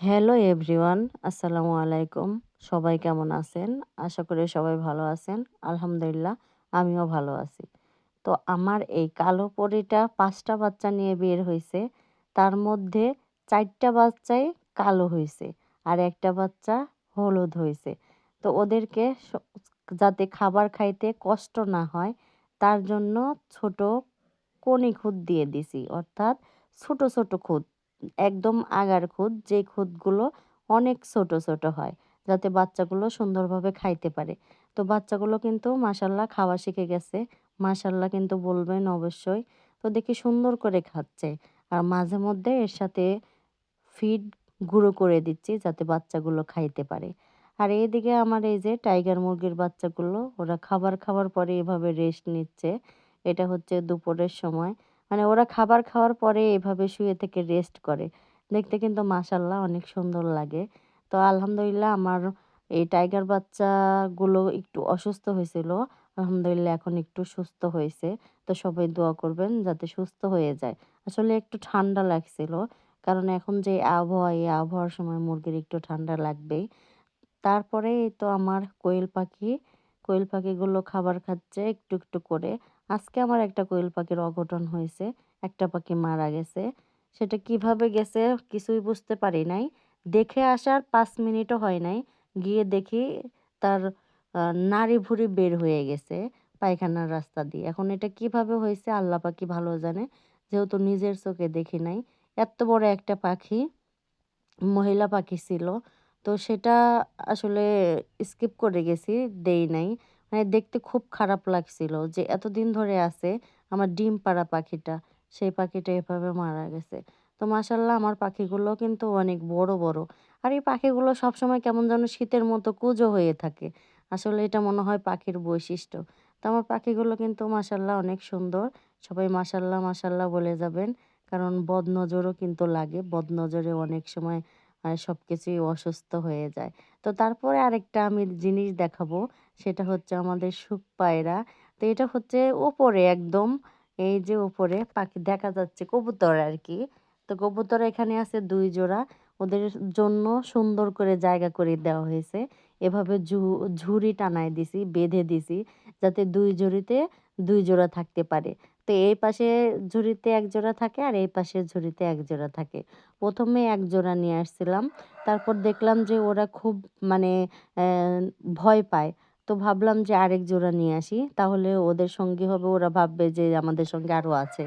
Hello everyone আসসালামু আলাইকুম সবাই কেমন আছেন? আশা করি সবাই ভালো আছেন। আলহামদুলিল্লাহ, আমিও ভালো আছি। তো আমার এই কালো পরিটা পাঁচটা বাচ্চা নিয়ে বের হয়েছে তার মধ্যে চারটা বাচ্চাই কালো হয়েছে আর একটা বাচ্চা হলুদ হয়েছে তো ওদেরকে যাতে খাবার খাইতে কষ্ট না হয়, তার জন্য ছোট কণি খুদ দিয়ে দিছি। অর্থাৎ ছোট ছোট খুদ একদম আগার খুদ যে খুদগুলো অনেক ছোট ছোট হয়, যাতে বাচ্চাগুলো সুন্দরভাবে খাইতে পারে। তো বাচ্চাগুলো কিন্তু মাসাল্লাহ খাওয়া শিখে গেছে। মাসাল্লাহ কিন্তু বলবেন অবশ্যই। তো দেখি সুন্দর করে খাচ্ছে। আর মাঝে মধ্যে এর সাথে ফিড গুঁড়ো করে দিচ্ছি, যাতে বাচ্চাগুলো খাইতে পারে। আর এইদিকে আমার এই যে টাইগার মুরগির বাচ্চাগুলো, ওরা খাবার খাওয়ার পরে এভাবে রেস্ট নিচ্ছে। এটা হচ্ছে দুপুরের সময়। মানে ওরা খাবার খাওয়ার পরে এভাবে শুয়ে থেকে রেস্ট করে। দেখতে কিন্তু মাসাল্লাহ অনেক সুন্দর লাগে। তো আলহামদুলিল্লাহ আমার এই টাইগার বাচ্চাগুলো একটু অসুস্থ হয়েছিল। আলহামদুলিল্লাহ এখন একটু সুস্থ হয়েছে। তো সবাই দোয়া করবেন যাতে সুস্থ হয়ে যায়। আসলে একটু ঠান্ডা লাগছিল। কারণ এখন যে আবহাওয়া, এই আবহাওয়ার সময় মুরগির একটু ঠান্ডা লাগবেই। তারপরে তো আমার কোয়েল পাখি কোয়েল পাখিগুলো খাবার খাচ্ছে একটু একটু করে। আজকে আমার একটা কোয়েল পাখির অঘটন হয়েছে, একটা পাখি মারা গেছে। সেটা কীভাবে গেছে কিছুই বুঝতে পারি নাই। দেখে আসার পাঁচ মিনিটও হয় নাই। গিয়ে দেখি তার নাড়ি ভুড়ি বের হয়ে গেছে পায়খানার রাস্তা দিয়ে। এখন এটা কীভাবে হয়েছে আল্লাহ পাখি ভালো জানে। যেহেতু নিজের চোখে দেখি নাই। এত বড় একটা পাখি, মহিলা পাখি ছিল। তো সেটা আসলে স্কিপ করে গেছি, দেই নাই। মানে দেখতে খুব খারাপ লাগছিল যে এতদিন ধরে আছে আমার ডিম পাড়া পাখিটা, সেই পাখিটা এভাবে মারা গেছে। তো মাসাল্লাহ আমার পাখিগুলো কিন্তু অনেক বড় বড়। আর এই পাখিগুলো সবসময় কেমন যেন শীতের মতো কুজো হয়ে থাকে। আসলে এটা মনে হয় পাখির বৈশিষ্ট্য। তো আমার পাখিগুলো কিন্তু মাসাল্লাহ অনেক সুন্দর। সবাই মাসাল্লাহ মাসাল্লাহ বলে যাবেন। কারণ বদনজরও কিন্তু লাগে। বদনজরে অনেক সময় সব কিছুই অসুস্থ হয়ে যায়। তো তারপরে আরেকটা আমি জিনিস দেখাবো, সেটা হচ্ছে আমাদের সুখ পায়রা। তো এটা হচ্ছে ওপরে একদম, এই যে ওপরে পাখি দেখা যাচ্ছে কবুতর আর কি তো কবুতর এখানে আছে দুই জোড়া, ওদের জন্য সুন্দর করে জায়গা করে দেওয়া হয়েছে। এভাবে ঝুড়ি টানায় দিছি, বেঁধে দিছি, যাতে দুই ঝুড়িতে দুই জোড়া থাকতে পারে। তো এই পাশে ঝুড়িতে এক জোড়া থাকে আর এই পাশে ঝুড়িতে এক জোড়া থাকে। প্রথমে এক জোড়া নিয়ে আসছিলাম। তারপর দেখলাম যে ওরা খুব মানে ভয় পায়। তো ভাবলাম যে আরেক জোড়া নিয়ে আসি। তাহলে ওদের সঙ্গী হবে, ওরা ভাববে যে আমাদের সঙ্গে আরও আছে।